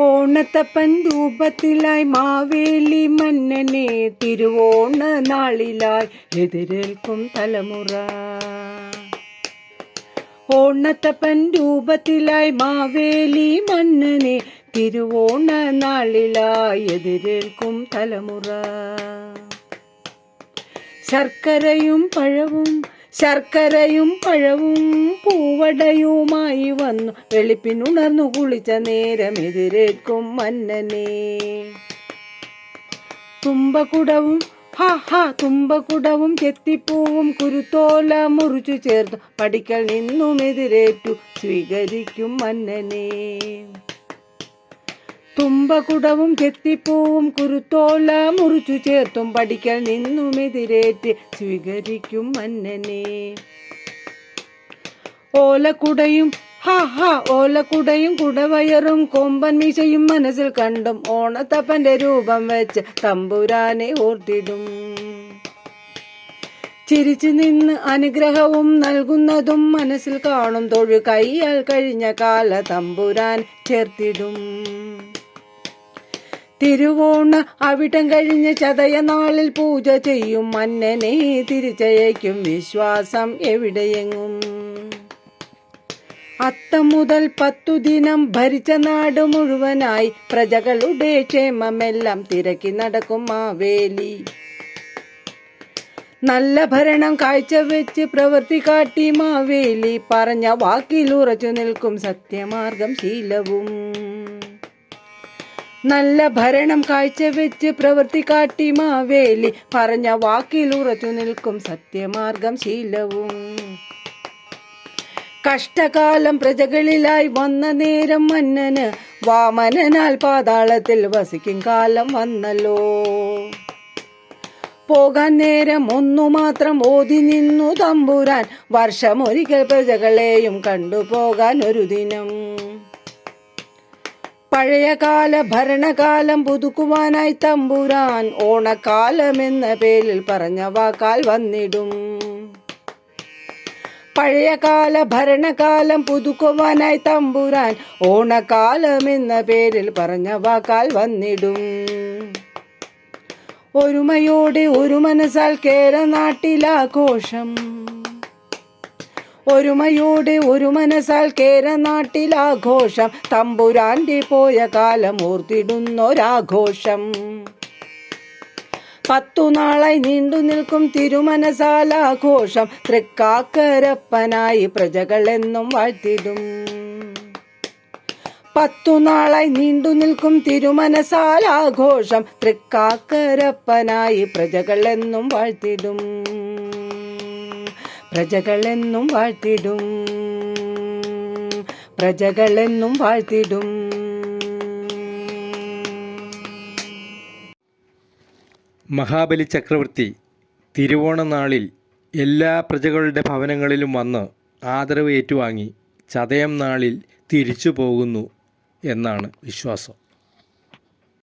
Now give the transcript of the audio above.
ഓണത്തപ്പൻ രൂപത്തിലായി മാവേലി മന്നനെ തിരുവോണ നാളിലായി എതിരേൽക്കും തലമുറ. ഓണത്തപ്പൻ രൂപത്തിലായി മാവേലി മന്നനെ തിരുവോണ നാളിലായി എതിരേൽക്കും തലമുറ. ശർക്കരയും പഴവും ശർക്കരയും പഴവും പൂവടയുമായി വന്നു. വെളുപ്പിനുണർന്നു കുളിച്ച നേരം എതിരേക്കും മന്നനെ. തുമ്പക്കുടവും ഹാ ഹാ തുമ്പക്കുടവും ചെത്തിപ്പൂവും കുരുത്തോല മുറിച്ചു ചേർത്തു. പടിക്കൽ നിന്നും എതിരേറ്റു സ്വീകരിക്കും മന്നനെ. തുമ്പകുടവും ചെത്തിപ്പൂവും കുരുത്തോല മുറിച്ചു ചേർത്തും പഠിക്കൽ നിന്നും എതിരേറ്റ് സ്വീകരിക്കും മന്നനെ ഓലക്കുടയും ഹാ ഹാ ഓലക്കുടയും കുടവയറും കൊമ്പൻ മീശയും മനസ്സിൽ കണ്ടും ഓണത്തപ്പന്റെ രൂപം വെച്ച് തമ്പുരാനെ ഓർത്തിടും. ചിരിച്ചു നിന്ന് അനുഗ്രഹവും നൽകുന്നതും മനസ്സിൽ കാണും തൊഴു കൈയാൽ കഴിഞ്ഞ കാല തമ്പുരാൻ ചേർത്തിടും. തിരുവോണ അവിടം കഴിഞ്ഞ് ചതയ നാളിൽ പൂജ ചെയ്യും. മന്നനെ തിരിച്ചയക്കും. വിശ്വാസം എവിടെയെങ്ങും? അത്തം മുതൽ പത്തു ദിനം ഭരിച്ച നാട് മുഴുവനായി പ്രജകളുടെ ക്ഷേമമെല്ലാം തിരക്കി നടക്കും മാവേലി. നല്ല ഭരണം കാഴ്ചവെച്ച് പ്രവൃത്തി കാട്ടി മാവേലി. പറഞ്ഞ വാക്കിൽ ഉറച്ചു നിൽക്കും സത്യമാർഗം ശീലവും. നല്ല ഭരണം കാഴ്ചവെച്ച് പ്രവൃത്തി കാട്ടി മാവേലി. പറഞ്ഞ വാക്കിൽ ഉറച്ചു നിൽക്കും സത്യമാർഗം ശീലവും. കഷ്ടകാലം പ്രജകളിലായി വന്ന നേരം മന്നന് വാമനനാൽ പാതാളത്തിൽ വസിക്കും കാലം വന്നല്ലോ. പോകാൻ നേരം ഒന്നു മാത്രം ഓതി നിന്നു തമ്പുരാൻ. വർഷമൊരിക്കൽ പ്രജകളെയും കണ്ടുപോകാൻ ഒരു ദിനം. പഴയകാല ഭരണകാലം പുതുക്കുവാനായി തമ്പുരാൻ ഓണക്കാലം എന്ന പേരിൽ പറഞ്ഞ വാക്കാൽ വന്നിടും. പഴയകാല ഭരണകാലം പുതുക്കുവാനായി തമ്പുരാൻ ഓണക്കാലം എന്ന പേരിൽ പറഞ്ഞ വാക്കാൽ വന്നിടും. ഒരുമയോടെ ഒരു മനസ്സാൽ കേര നാട്ടിലാഘോഷം ഒരുമയോടെ ഒരു മനസ്സാൽ കേര നാട്ടിലാഘോഷം. തമ്പുരാന്റെ പോയ കാലം ഓർത്തിടുന്നൊരാഘോഷം. പത്തു നാളായി നീണ്ടു നിൽക്കും തിരുമനസാലാഘോഷം. തൃക്കാക്കരപ്പനായി പ്രജകളെന്നും വാഴ്ത്തിടും. പത്തു നാളായി നീണ്ടു നിൽക്കും തിരുമനസാലാഘോഷം. തൃക്കാക്കരപ്പനായി പ്രജകളെന്നും വാഴ്ത്തിടും. പ്രജകളെന്നും വാഴ്ത്തിടും. പ്രജകളെന്നും വാഴ്ത്തിടും. മഹാബലി ചക്രവർത്തി തിരുവോണനാളിൽ എല്ലാ പ്രജകളുടെ ഭവനങ്ങളിലും വന്ന് ആദരവ് ഏറ്റുവാങ്ങി ചതയം നാളിൽ തിരിച്ചു പോകുന്നു എന്നാണ് വിശ്വാസം.